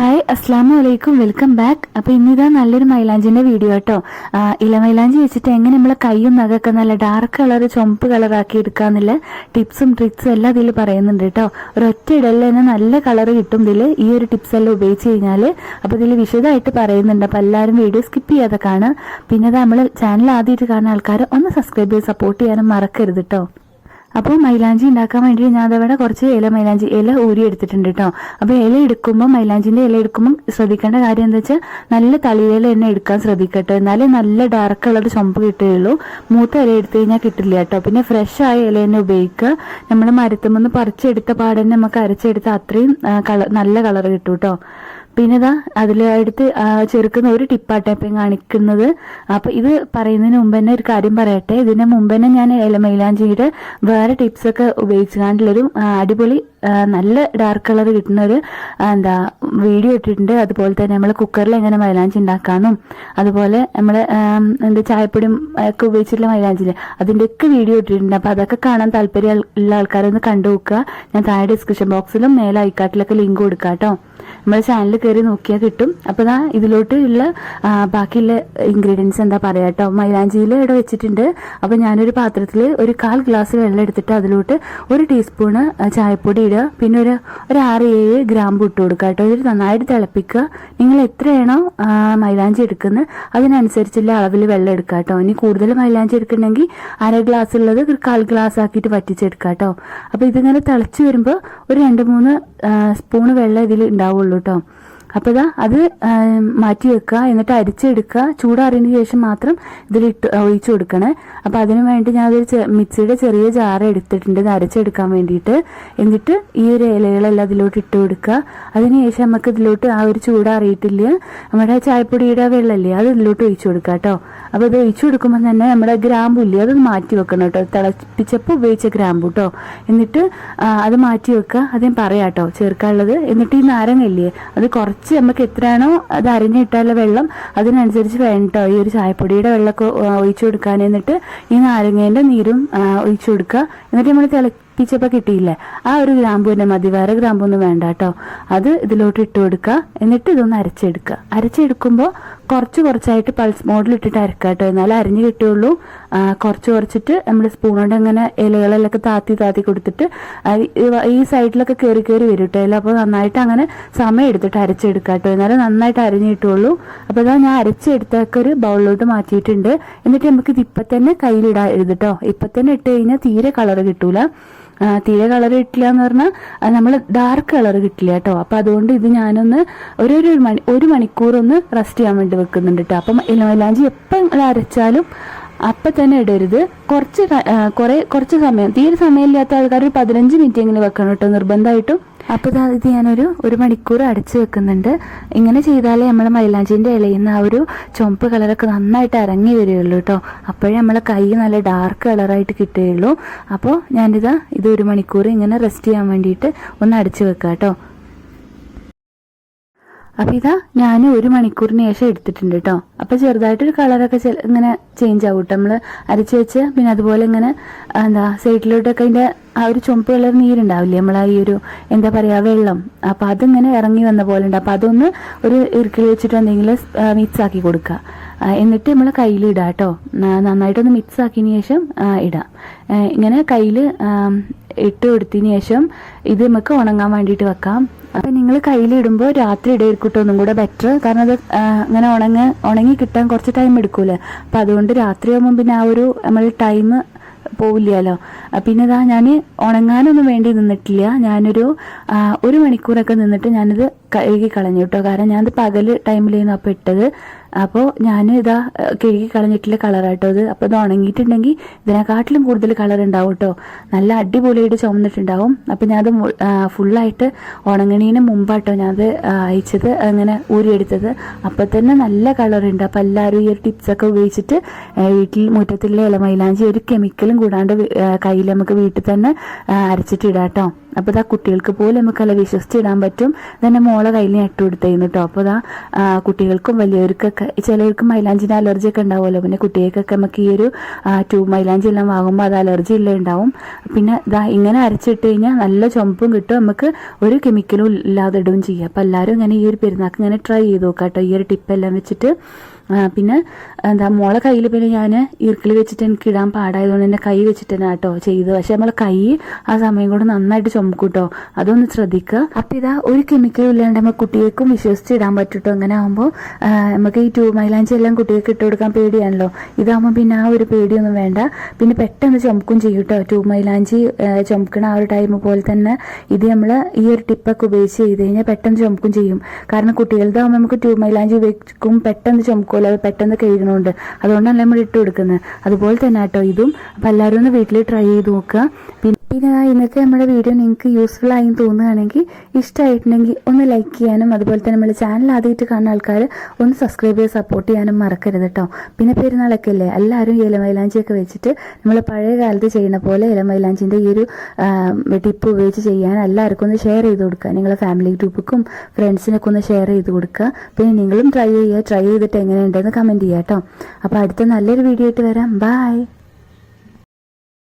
Hi അസ്സാം വലൈക്കും welcome back. അപ്പോൾ ഇന്നിതാ നല്ലൊരു മൈലാഞ്ചിന്റെ വീഡിയോ കേട്ടോ ഇല മൈലാഞ്ചി വെച്ചിട്ട് എങ്ങനെ നമ്മളെ കൈയും നഖമൊക്കെ നല്ല ഡാർക്ക് കളർ ചുമപ്പ് കളറാക്കി എടുക്കാന്നുള്ള ടിപ്സും ട്രിക്സും എല്ലാം ഇതിൽ പറയുന്നുണ്ട് കേട്ടോ ഒരൊറ്റ ഇടലിൽ തന്നെ നല്ല കളർ കിട്ടും ഇതിൽ ഈ ഒരു ടിപ്സ് എല്ലാം ഉപയോഗിച്ച് കഴിഞ്ഞാൽ അപ്പോൾ ഇതിൽ വിശദമായിട്ട് പറയുന്നുണ്ട്. അപ്പോൾ എല്ലാവരും വീഡിയോ സ്കിപ്പ് ചെയ്യാതെ കാണുക. പിന്നെ നമ്മൾ ചാനൽ ആദ്യമായിട്ട് കാണുന്ന ആൾക്കാർ ഒന്ന് സബ്സ്ക്രൈബ് ചെയ്ത് സപ്പോർട്ട് ചെയ്യാനും മറക്കരുത് കേട്ടോ അപ്പോൾ മൈലാഞ്ചി ഉണ്ടാക്കാൻ വേണ്ടി ഞാൻ അതവിടെ കുറച്ച് ഇല മൈലാഞ്ചി ഇല ഊരി എടുത്തിട്ടുണ്ട് കേട്ടോ അപ്പോൾ ഇല എടുക്കുമ്പോൾ മൈലാഞ്ചിന്റെ ഇല എടുക്കുമ്പോൾ ശ്രദ്ധിക്കേണ്ട കാര്യം എന്താ വെച്ചാൽ നല്ല തളിയില തന്നെ എടുക്കാൻ ശ്രദ്ധിക്കട്ടെ. എന്നാലേ നല്ല ഡാർക്ക് കളർ ചുമപ്പ് കിട്ടുകയുള്ളൂ. മൂത്ത ഇല എടുത്തു കഴിഞ്ഞാൽ കിട്ടില്ല കേട്ടോ പിന്നെ ഫ്രഷ് ആയ ഇല തന്നെ ഉപയോഗിക്കുക. നമ്മൾ മരത്തുമ്പോൾ പറിച്ചെടുത്ത പാടന്നെ നമുക്ക് അരച്ചെടുത്ത അത്രയും നല്ല കളർ കിട്ടും കേട്ടോ പിന്നെ ഇതാ അതിൽ അടുത്ത് ചെറുക്കുന്ന ഒരു ടിപ്പാട്ടെ ഇപ്പം കാണിക്കുന്നത്. അപ്പോൾ ഇത് പറയുന്നതിന് മുമ്പ് തന്നെ ഒരു കാര്യം പറയട്ടെ. ഇതിന് മുമ്പ് തന്നെ ഞാൻ ഇലമൈലാഞ്ചിയുടെ വേറെ ടിപ്സൊക്കെ ഉപയോഗിച്ച് കണ്ടുള്ളൊരു അടിപൊളി നല്ല ഡാർക്ക് കളർ കിട്ടുന്ന ഒരു എന്താ വീഡിയോ ഇട്ടിട്ടുണ്ട്. അതുപോലെ തന്നെ നമ്മൾ കുക്കറിൽ എങ്ങനെ മൈലാഞ്ചി ഉണ്ടാക്കാമെന്നും അതുപോലെ നമ്മൾ എന്താ ചായപ്പൊടിയും ഒക്കെ ഉപയോഗിച്ചിട്ടുള്ള മൈലാഞ്ചില്ലേ അതിന്റെയൊക്കെ വീഡിയോ ഇട്ടിട്ടുണ്ട്. അപ്പോൾ അതൊക്കെ കാണാൻ താല്പര്യം ഉള്ള ആൾക്കാരൊന്ന് കണ്ടു നോക്കുക ഞാൻ താഴെ ഡിസ്ക്രിപ്ഷൻ ബോക്സിലും മേലെ ഐക്കാട്ടിലൊക്കെ ലിങ്ക് കൊടുക്കാം കേട്ടോ നമ്മുടെ ചാനൽ കയറി നോക്കിയാൽ കിട്ടും. അപ്പോൾ ദാ ഇതിലോട്ട് ഉള്ള ബാക്കിയുള്ള ഇൻഗ്രീഡിയൻസ് എന്താ പറയാ കേട്ടോ മൈലാഞ്ചിയിൽ ഇവിടെ വെച്ചിട്ടുണ്ട്. അപ്പോൾ ഞാനൊരു പാത്രത്തിൽ ഒരു കാൽ ഗ്ലാസ് വെള്ളം എടുത്തിട്ട് അതിലോട്ട് ഒരു ടീസ്പൂണ് ചായപ്പൊടി ഇടുക. പിന്നെ ഒരു ഒരു ആറ് ഏഴ് ഗ്രാമ്പ് ഇട്ട് കൊടുക്കുക കേട്ടോ ഇത് നന്നായിട്ട് തിളപ്പിക്കുക. നിങ്ങൾ എത്രയാണോ മൈലാഞ്ചി എടുക്കുന്നത് അതിനനുസരിച്ചുള്ള അളവിൽ വെള്ളം എടുക്കുക കേട്ടോ ഇനി കൂടുതൽ മൈലാഞ്ചി എടുക്കണമെങ്കിൽ അര ഗ്ലാസ് ഉള്ളത് ഒരു കാൽ ഗ്ലാസ് ആക്കിയിട്ട് വറ്റിച്ചെടുക്കുക കേട്ടോ അപ്പോൾ ഇതിങ്ങനെ തിളച്ച് വരുമ്പോൾ ഒരു രണ്ട് മൂന്ന് സ്പൂണ് വെള്ളം ഇതിൽ ഉണ്ടാവുള്ളൂ കേട്ടോ അപ്പോൾ ഇതാ അത് മാറ്റി വെക്കുക എന്നിട്ട് അരിച്ചെടുക്കുക ചൂടാറിയതിന് ശേഷം മാത്രം ഇതിലിട്ട് ഒഴിച്ചു കൊടുക്കണേ. അപ്പോൾ അതിന് വേണ്ടി ഞാൻ ഒരു മിക്സിയുടെ ചെറിയ ജാറ് എടുത്തിട്ടുണ്ട്. ഇത് അരച്ചെടുക്കാൻ വേണ്ടിയിട്ട്. എന്നിട്ട് ഈ ഒരു ഇലകളെല്ലാം അതിലോട്ട് ഇട്ട് കൊടുക്കുക അതിനുശേഷം നമുക്ക് ഇതിലോട്ട് ആ ഒരു ചൂടാറിയിട്ടില്ല. നമ്മുടെ ചായപ്പൊടിയുടെ വെള്ളമല്ലേ അത് ഇതിലോട്ട് ഒഴിച്ചു കൊടുക്കുക കേട്ടോ അപ്പോൾ ഇത് ഒഴിച്ചു കൊടുക്കുമ്പോൾ തന്നെ നമ്മുടെ ഗ്രാമ്പുല്ലേ അത് മാറ്റി വെക്കണം കേട്ടോ തിളപ്പിച്ചപ്പോൾ ഉപയോഗിച്ച ഗ്രാമ്പു കേട്ടോ എന്നിട്ട് അത് മാറ്റി വെക്കുക അതേ പറയാം കേട്ടോ ചേർക്കാനുള്ളത്. എന്നിട്ട് ഈ നാരങ്ങയില്ലേ അത് കുറച്ച് നമുക്ക് എത്രയാണോ അത് അരിഞ്ഞിട്ടാലുള്ള വെള്ളം അതിനനുസരിച്ച് വേണം കേട്ടോ ഈ ഒരു ചായപ്പൊടിയുടെ വെള്ളമൊക്കെ ഒഴിച്ചു കൊടുക്കാൻ. എന്നിട്ട് ഈ നാരങ്ങേന്റെ നീരും ഒഴിച്ചു കൊടുക്കുക. എന്നിട്ട് നമ്മൾ തിളപ്പിച്ചപ്പോൾ കിട്ടിയില്ലേ. ആ ഒരു ഗ്രാമ്പു തന്നെ മതി വേറെ ഗ്രാമ്പു ഒന്നും വേണ്ട കേട്ടോ. അത് ഇതിലോട്ട് ഇട്ട് കൊടുക്കുക. എന്നിട്ട് ഇതൊന്ന് അരച്ചെടുക്കുക. അരച്ചെടുക്കുമ്പോൾ കുറച്ച് കുറച്ചായിട്ട് പൾസ് മോഡിൽ ഇട്ടിട്ട് അരക്കുക കേട്ടോ. എന്നാലേ അരിഞ്ഞ് കിട്ടുകയുള്ളൂ കുറച്ച് കുറച്ചിട്ട് നമ്മൾ സ്പൂൺ കൊണ്ട് ഇങ്ങനെ ഇലകളെല്ലാം താത്തി താത്തി കൊടുത്തിട്ട് ഈ- സൈഡിലൊക്കെ കയറി കയറി വരും കേട്ടോ. ഇല അപ്പോൾ നന്നായിട്ട് അങ്ങനെ സമയം എടുത്തിട്ട് അരച്ചെടുക്കുക കേട്ടോ. എന്നാലേ നന്നായിട്ട് അരിഞ്ഞ് കിട്ടുള്ളൂ. അപ്പോൾ ഇതാ ഞാൻ അരച്ചെടുത്തൊക്കെ ഒരു ബൗളിലോട്ട് മാറ്റിയിട്ടുണ്ട്. എന്നിട്ട് നമുക്ക് ഇത് ഇപ്പം തന്നെ കയ്യിലിടാ എഴുതിട്ടോ ഇപ്പം തന്നെ ഇട്ട് കഴിഞ്ഞാൽ തീരെ കളർ കിട്ടൂല. തീരെ കളർ കിട്ടില്ല എന്ന് പറഞ്ഞാൽ നമ്മൾ ഡാർക്ക് കളർ കിട്ടില്ല കേട്ടോ അപ്പം അതുകൊണ്ട് ഇത് ഞാനൊന്ന് ഒരു ഒരു മണി ഒരു മണിക്കൂർ ഒന്ന് റെസ്റ്റ് ചെയ്യാൻ വേണ്ടി വെക്കുന്നുണ്ട് കേട്ടോ അപ്പം ഇലമലാഞ്ചി എപ്പം അരച്ചാലും അപ്പം തന്നെ ഇടരുത്. കുറച്ച് കുറേ കുറച്ച് സമയം തീരെ സമയമില്ലാത്ത ആൾക്കാർ ഒരു പതിനഞ്ച് മിനിറ്റ് എങ്കിലും വെക്കണം കേട്ടോ നിർബന്ധമായിട്ടും. അപ്പോൾ ഇത് ഞാനൊരു ഒരു മണിക്കൂർ അടച്ചു വെക്കുന്നുണ്ട്. ഇങ്ങനെ ചെയ്താലേ നമ്മൾ മൈലാഞ്ചിന്റെ ഇലയിൽ നിന്ന് ആ ഒരു ചുവപ്പ് കളറൊക്കെ നന്നായിട്ട് ഇറങ്ങി വരികയുള്ളൂ കേട്ടോ. അപ്പോഴേ നമ്മളെ കൈ നല്ല ഡാർക്ക് കളറായിട്ട് കിട്ടുകയുള്ളൂ. അപ്പോൾ ഞാനിതാ ഇത് ഒരു മണിക്കൂർ ഇങ്ങനെ റെസ്റ്റ് ചെയ്യാൻ വേണ്ടിയിട്ട് ഒന്ന് അടച്ചു വെക്കാം കേട്ടോ. അപ്പം ഇതാ ഞാൻ ഒരു മണിക്കൂറിന് ശേഷം എടുത്തിട്ടുണ്ട് കേട്ടോ അപ്പം ചെറുതായിട്ടൊരു കളറൊക്കെ ഇങ്ങനെ ചേഞ്ച് ആവും കേട്ടോ നമ്മൾ അരച്ച് വെച്ച് പിന്നെ അതുപോലെ ഇങ്ങനെ എന്താ സൈഡിലോട്ടൊക്കെ അതിന്റെ ആ ഒരു ചുമപ്പ് കളർ നീരുണ്ടാവില്ലേ? നമ്മൾ ഈ ഒരു എന്താ പറയുക വെള്ളം. അപ്പം അതിങ്ങനെ ഇറങ്ങി വന്ന പോലെ ഉണ്ട്. അപ്പം അതൊന്ന് ഒരു ഇറുക്കിൽ വെച്ചിട്ട് എന്തെങ്കിലും മിക്സ് ആക്കി കൊടുക്കുക എന്നിട്ട് നമ്മൾ കയ്യിൽ ഇടാം കേട്ടോ നന്നായിട്ടൊന്ന് മിക്സ് ആക്കിയതിന് ശേഷം ഇടാം. ഇങ്ങനെ കയ്യിൽ ഇട്ട് കൊടുത്തതിന് ശേഷം ഇത് നമുക്ക് ഉണങ്ങാൻ വേണ്ടിയിട്ട് വെക്കാം. അപ്പം നിങ്ങൾ കയ്യിലിടുമ്പോൾ രാത്രി ഇടയിരിക്കട്ടോ ഒന്നും കൂടെ ബെറ്റർ കാരണം അത് ആ, ഇങ്ങനെ ഉണങ്ങ ഉണങ്ങി കിട്ടാൻ കുറച്ച് ടൈം എടുക്കൂലേ. അപ്പം അതുകൊണ്ട് രാത്രിയാകുമ്പോൾ പിന്നെ ആ ഒരു നമ്മൾ ടൈം പോവില്ലല്ലോ. പിന്നെ ഇതാ ഞാൻ ഉണങ്ങാനൊന്നും വേണ്ടി നിന്നിട്ടില്ല. ഞാനൊരു ഒരു മണിക്കൂറൊക്കെ നിന്നിട്ട് ഞാനിത് കഴുകി കളഞ്ഞു കേട്ടോ കാരണം ഞാനത് പകൽ ടൈമിലായിരുന്നു അപ്പോൾ ഇട്ടത്. അപ്പോൾ ഞാൻ ഇതാ കഴുകി കളഞ്ഞിട്ടുള്ള കളറാട്ടോ ഇത്. അപ്പോൾ ഇത് ഉണങ്ങിയിട്ടുണ്ടെങ്കിൽ ഇതിനെക്കാട്ടിലും കൂടുതൽ കളർ ഉണ്ടാവും കേട്ടോ നല്ല അടിപൊളിയായിട്ട് ചുമന്നിട്ടുണ്ടാവും. അപ്പോൾ ഞാനത് ഫുള്ളായിട്ട് ഉണങ്ങണീന് മുമ്പാട്ടോ ഞാനത് അയച്ചത് അങ്ങനെ ഊരിയെടുത്തത്. അപ്പോൾ തന്നെ നല്ല കളർ ഉണ്ട്. അപ്പോൾ എല്ലാവരും ഈ ഒരു ടിപ്സൊക്കെ ഉപയോഗിച്ചിട്ട് വീട്ടിൽ ഇല ഇലമൈലാഞ്ചി ഒരു കെമിക്കലും കൂടാണ്ട് കയ്യിൽ നമുക്ക് വീട്ടിൽ തന്നെ അരച്ചിട്ടിടാം കേട്ടോ അപ്പോൾ ഇതാ കുട്ടികൾക്ക് പോലും നമുക്കല്ല വിശ്വസിച്ചിടാൻ പറ്റും. തന്നെ മോളെ കയ്യിൽ ഞാൻ ഇട്ട് കൊടുത്തേന്ന് കേട്ടോ അപ്പോൾ ഇതാ കുട്ടികൾക്കും വലിയവർക്കൊക്കെ ചിലർക്ക് മൈലാഞ്ചിന്റെ അലർജി ഒക്കെ ഉണ്ടാവുമല്ലോ. പിന്നെ കുട്ടികൾക്കൊക്കെ നമുക്ക് ഈ ഒരു ട്യൂബ് മൈലാഞ്ചി എല്ലാം വാങ്ങുമ്പോൾ അത് അലർജി ഇല്ല ഉണ്ടാവും. പിന്നെ ഇതാ ഇങ്ങനെ അരച്ചിട്ട് കഴിഞ്ഞാൽ നല്ല ചുമപ്പും കിട്ടും. നമുക്ക് ഒരു കെമിക്കലും ഇല്ലാതെ ഇടുകയും ചെയ്യാം. അപ്പോൾ എല്ലാവരും ഇങ്ങനെ ഈ ഒരു പെരുന്നാൾക്ക് ഇങ്ങനെ ട്രൈ ചെയ്ത് നോക്കാം കേട്ടോ ഈ ഒരു ടിപ്പെല്ലാം വെച്ചിട്ട്. പിന്നെ എന്താ മോളെ കയ്യിൽ പിന്നെ ഞാൻ ഈർക്കിൽ വെച്ചിട്ട് എനിക്ക് ഇടാൻ പാടായതുകൊണ്ട് എന്റെ കൈ വെച്ചിട്ട് തന്നെ കേട്ടോ ചെയ്ത് പക്ഷെ നമ്മളെ കൈ ആ സമയം കൂടെ നന്നായിട്ട് ചുമക്കും കേട്ടോ അതൊന്ന് ശ്രദ്ധിക്കുക അപ്പം ഇതാ ഒരു കെമിക്കലും ഇല്ലാണ്ട് നമ്മൾ കുട്ടികൾക്കും വിശ്വസിച്ച് ഇടാൻ പറ്റും അങ്ങനെ ആകുമ്പോൾ നമുക്ക് ഈ ടൂ മൈലാഞ്ചി എല്ലാം കുട്ടികൾക്ക് ഇട്ട് കൊടുക്കാൻ പേടിയാണല്ലോ? ഇതാകുമ്പോൾ പിന്നെ ആ ഒരു പേടിയൊന്നും വേണ്ട. പിന്നെ പെട്ടെന്ന് ചുമക്കും ചെയ്യും കേട്ടോ മൈലാഞ്ചി ചുമക്കണ ആ ഒരു ടൈം പോലെ തന്നെ ഇത് നമ്മൾ ഈ ഒരു ടിപ്പൊക്കെ ഉപയോഗിച്ച് ചെയ്ത് കഴിഞ്ഞാൽ പെട്ടെന്ന് ചുമക്കും ചെയ്യും. കാരണം കുട്ടികളുടെ നമുക്ക് ട്യൂബ് മൈലാഞ്ചി ഉപയോഗിക്കും പെട്ടെന്ന് ചുമക്കുമല്ലോ? പെട്ടെന്ന് കഴുകണമുണ്ട് അതുകൊണ്ടാണ് നമ്മൾ ഇട്ട് കൊടുക്കുന്നത് അതുപോലെ തന്നെ കേട്ടോ ഇതും. അപ്പം എല്ലാവരും ഒന്ന് വീട്ടിൽ ട്രൈ ചെയ്ത് നോക്കുക. പിന്നെ പിന്നെ ഇന്നത്തെ നമ്മുടെ വീഡിയോ നിങ്ങൾക്ക് യൂസ്ഫുൾ ആയി തോന്നുകയാണെങ്കിൽ ഇഷ്ടമായിട്ടുണ്ടെങ്കിൽ ഒന്ന് ലൈക്ക് ചെയ്യാനും അതുപോലെ തന്നെ നമ്മുടെ ചാനൽ ആദ്യമായിട്ട് കാണുന്ന ആൾക്കാർ ഒന്ന് സബ്സ്ക്രൈബ് ചെയ്ത് സപ്പോർട്ട് ചെയ്യാനും മറക്കരുത് കേട്ടോ പിന്നെ പെരുന്നാളൊക്കെ അല്ലേ? എല്ലാവരും ഇലമൈലാഞ്ചിയൊക്കെ വെച്ചിട്ട് നമ്മൾ പഴയ കാലത്ത് ചെയ്യുന്ന പോലെ ഇലമൈലാഞ്ചിന്റെ ഈ ഒരു ടിപ്പ് ഉപയോഗിച്ച് ചെയ്യാൻ എല്ലാവർക്കും ഒന്ന് ഷെയർ ചെയ്ത് കൊടുക്കുക. നിങ്ങളുടെ ഫാമിലി ഗ്രൂപ്പിക്കും ഫ്രണ്ട്സിനൊക്കെ ഒന്ന് ഷെയർ ചെയ്ത് കൊടുക്കുക. പിന്നെ നിങ്ങളും ട്രൈ ചെയ്യുക. ട്രൈ ചെയ്തിട്ട് എങ്ങനെയുണ്ടെന്ന് കമന്റ് ചെയ്യാം കേട്ടോ അപ്പോൾ അടുത്ത നല്ലൊരു വീഡിയോ ആയിട്ട് വരാം. ബൈ